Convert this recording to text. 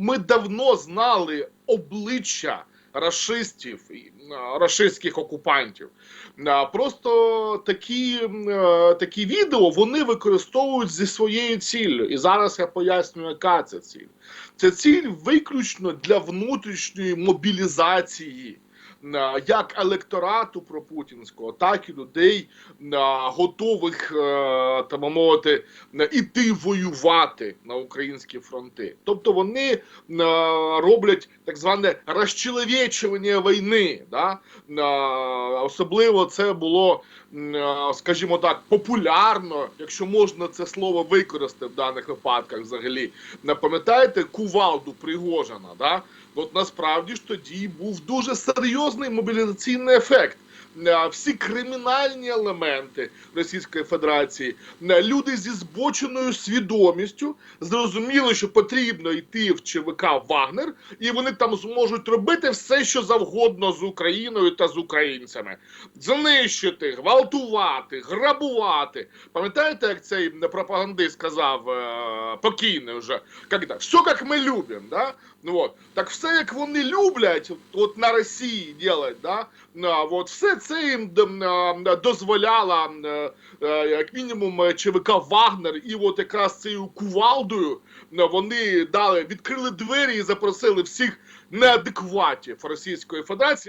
ми давно знали обличчя расистів рашистських окупантів. Просто такі, такі відео вони використовують зі своєю ціллю. І зараз я поясню, яка це ціль. Це ціль виключно для внутрішньої мобілізації. А, Як електорату пропутінського, так і людей готових, е, би мовити, е, іти воювати на українські фронти. Тобто вони е, роблять так зване розчеловечування війни. Да? Е, Особливо це було, е, скажімо так, популярно, якщо можна це слово використати в даних випадках взагалі. Пам'ятаєте кувалду Пригожина? Да? От насправді ж тоді був дуже серйозний мобілізаційний ефект. Е, Всі кримінальні елементи Російської Федерації, е, люди зі збоченою свідомістю зрозуміли, що потрібно йти в ЧВК Вагнер, і вони там зможуть робити все, що завгодно з Україною та з українцями: знищити, гвалтувати, грабувати. Пам'ятаєте, як цей пропагандист сказав е, покійний вже, когда все як ми любимо, да? Ну от так все як вони люблять, от на Росії делать, да? А, от все це їм дозволяла е, е, як мінімум е, ЧВК Вагнер, і от якраз цією кувалдою вони дали відкрили двері і запросили всіх неадекватів Російської Федерації.